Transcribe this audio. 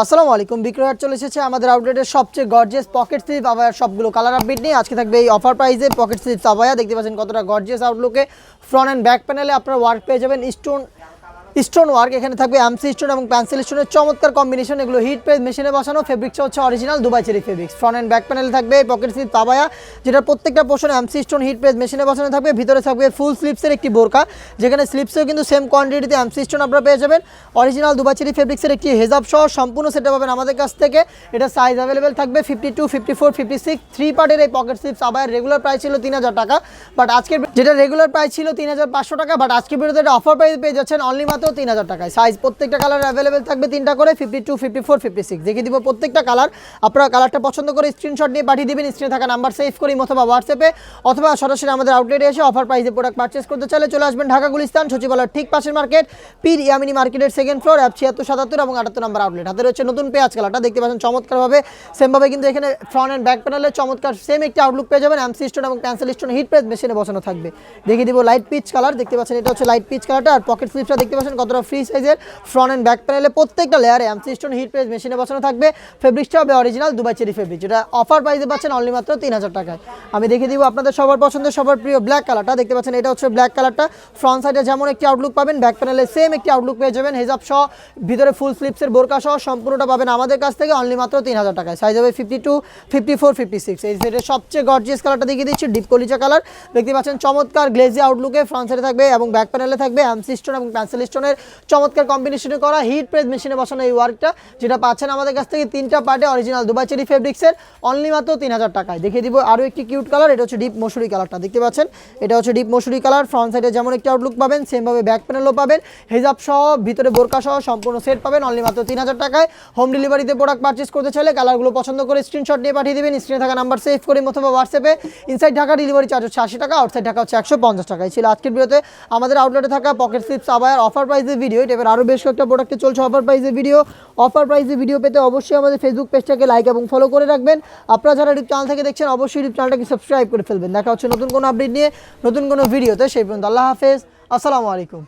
আসসালামু আলাইকুম। বিক্রয়ার চলে এসেছে আমাদের আউটলেটের সবচেয়ে গর্জিয়াস পকেট স্লিপ আবায়া সবগুলো কালার আপডেট নিয়ে আজকে থাকবে এই অফার প্রাইসে পকেট স্লিপ আবায়া দেখতে পাচ্ছেন কতটা গর্জিয়াস আউটলুকে ফ্রন্ট অ্যান্ড ব্যাক প্যানেলে আপনারা ওয়ার্ক পেয়ে যাবেন। স্টোন স্টোন ওয়ার্ক এখানে থাকবে এমসি স্টোন এবং পেন্সিল স্টোনের চমৎকার কম্বিনেশন এগুলো হিট প্রেস মেশিনে বসানো ফেব্রিক্সটা হচ্ছে original Dubai cherry fabrics front and back panel থাকবে পকেট স্লিপ পাবায়া যেটা প্রত্যেকটা portion MC stone heat press মেশিনে বসানো থাকবে। ভিতরে থাকবে ফুল স্লিপসের একটি বোরকা যেখানে স্লিপসেও কিন্তু সেম কোয়ান্টিটিতে এমসি স্টোন আপনারা পেয়ে যাবেন। অরিজিনাল দুবাই চেরি ফেব্রিক্সের একটি হেজাব সহ সম্পূর্ণ সেটা পাবেন আমাদের কাছ থেকে। এটা সাইজ অ্যাভেলেবেল থাকবে fifty two fifty four fifty six three পার্টের এই পকেট স্লিপস আবার রেগুলার প্রাইস ছিল তিন হাজার টাকা বাট আজকের যেটা রেগুলার প্রাইস ছিল তিন হাজার পাঁচশো টাকা বাট আজকের ভিডিওতে এটা অফার প্রাইস পেয়ে যাচ্ছেন। অনলি মাত্র তিন হাজার টাকায়। সাইজ প্রত্যেকটা কালার অ্যাভেলেবেল থাকবে তিনটা করে fifty two fifty four fifty six দেখিয়ে দিব প্রত্যেকটা কালার আপনারা কালারটা পছন্দ করে স্ক্রিনশট নিয়ে পাঠিয়ে দিবেন স্ক্রিনে থাকা নাম্বার সেভ করি অথবা হোয়াটসঅ্যাপে অথবা সরাসরি আমাদের আউটলেটে এসে অফার প্রাইসে প্রোডাক্ট পারচেস করতে চাইলে চলে আসবেন ঢাকা গুলিস্তান, সচিবালয়ের ঠিক পাশের মার্কেট পীর ইয়ামিনী মার্কেটের সেকেন্ড ফ্লোর অ্যাপ ছিয়াত্তর, সাতাত্তর এবং আটাত্তর নাম্বার আউটলেট হাতে রয়েছে নতুন পেঁয়াজ কালারটা দেখতে পাচ্ছেন চমৎকারভাবে সেমভাবে কিন্তু এখানে ফ্রন্ট অ্যান্ড ব্যাক প্যানেলে চমৎকার সেম একটি আউটলুক পেয়ে যাবেন এমসি স্টোন এবং ক্যান্সেল স্টোন হিট প্রেস মেশিনে বসানো থাকবে। দেখিয়ে দিব লাইট পিচ কালার দেখতে পাচ্ছেন এটা হচ্ছে লাইট পিচ কালারটা আর পকেট স্লিপসটা দেখতে পাচ্ছেন কতটা ফ্রি সাইজের ফ্রন্ট অ্যান্ড ব্যাক প্যানেলে প্রত্যেকটা লেয়ারে এমসি স্টোন হিট প্রেস মেশিনে বসানো থাকবে। ফেব্রিক্সটা হবে অরিজিনাল দুবাই চেরি ফেব্রিক যেটা অফার প্রাইসে পাচ্ছেন অনলি মাত্র তিন হাজার টাকায়। আমি দেখিয়ে দিব আপনাদের সবার পছন্দের, সবার প্রিয় ব্ল্যাক কালারটা দেখতে পাচ্ছেন এটা হচ্ছে ব্ল্যাক কালারটা ফ্রন্ট সাইডে যেমন একটি আউটলুক পাবেন ব্যাক প্যানেলে সেম একটি আউটলুক পেয়ে যাবেন। হেজাব সহ, ভিতরে ফুল স্লিপসের বোরকা সহ সম্পূর্ণটা পাবেন আমাদের কাছ থেকে অনলি মাত্র তিন হাজার টাকায়। সাইজ হবে fifty two fifty four fifty six এই সেটের সবচেয়ে গর্জিয়াস কালারটা দেখিয়ে দিচ্ছি ডিপ কলিচা কালার দেখতে পাচ্ছেন চমৎকার গ্লেজি আউটলুকে ফ্রন্ট সাইডে থাকবে এবং ব্যাক প্যানেলে থাকবে এমসি স্টোন এবং পেন্সিল স্টোনের চমৎকার কম্বিনেশনে করা হিট প্রেস মেশিনে বসানো এই ওয়ার্কটা যেটা পাচ্ছেন আমাদের কাছ থেকে তিনটা পার্টে অরিজিনাল দুবাই চেরি ফেব্রিক্সের অনলি মাত্র তিন হাজার টাকায়। দেখিয়ে দিব আরও একটি কিউট কালার এটা হচ্ছে ডিপ মসুরি কালারটা দেখতে পাচ্ছেন? এটা হচ্ছে ডিপ মসুরি কালার ফ্রন্ট সাইডে যেমন একটি আউটলুক পাবেন সেমভাবে ব্যাক প্যানেলও পাবেন হেজাব সহ, ভিতরে বোরকা সহ, সম্পূর্ণ সেট পাবেন অনলি মাত্র তিন হাজার টাকায় হোম ডেলিভারিতে প্রোডাক্ট পারচেস করতে চাইলে কালারগুলো পছন্দ করে স্ক্রিনশট নিয়ে পাঠিয়ে দেবেন স্ক্রিনে থাকা নাম্বার সেভ করে অথবা হোয়াটসঅ্যাপে ইনসাইড ঢাকা ডেলিভারি চার্জ হচ্ছে আশি টাকা আউটসাইড ঢাকা হচ্ছে একশো পঞ্চাশ টাকা। ছিল আজকের ভিডিওতে। আমাদের আউটলেটে থাকা পকেট স্লিপস আবার অফার প্রাইসের ভিডিও এটা এবার আরও বেশ কয়েকটা প্রোডাক্টে চলছে অফার প্রাইসের ভিডিও অফার প্রাইসের ভিডিও পেতে অবশ্যই আমাদের ফেসবুক পেজটাকে লাইক এবং ফলো করে রাখবেন। আপনারা যারা ইউটিউব চ্যানেল থেকে দেখছেন, অবশ্যই ইউটিউব চ্যানেলটাকে সাবস্ক্রাইব করে ফেলবেন। দেখা হচ্ছে নতুন কোনো আপডেট নিয়ে, নতুন কোনো ভিডিওতে সেই পর্যন্ত আল্লাহ হাফেজ। আসসালামু আলাইকুম।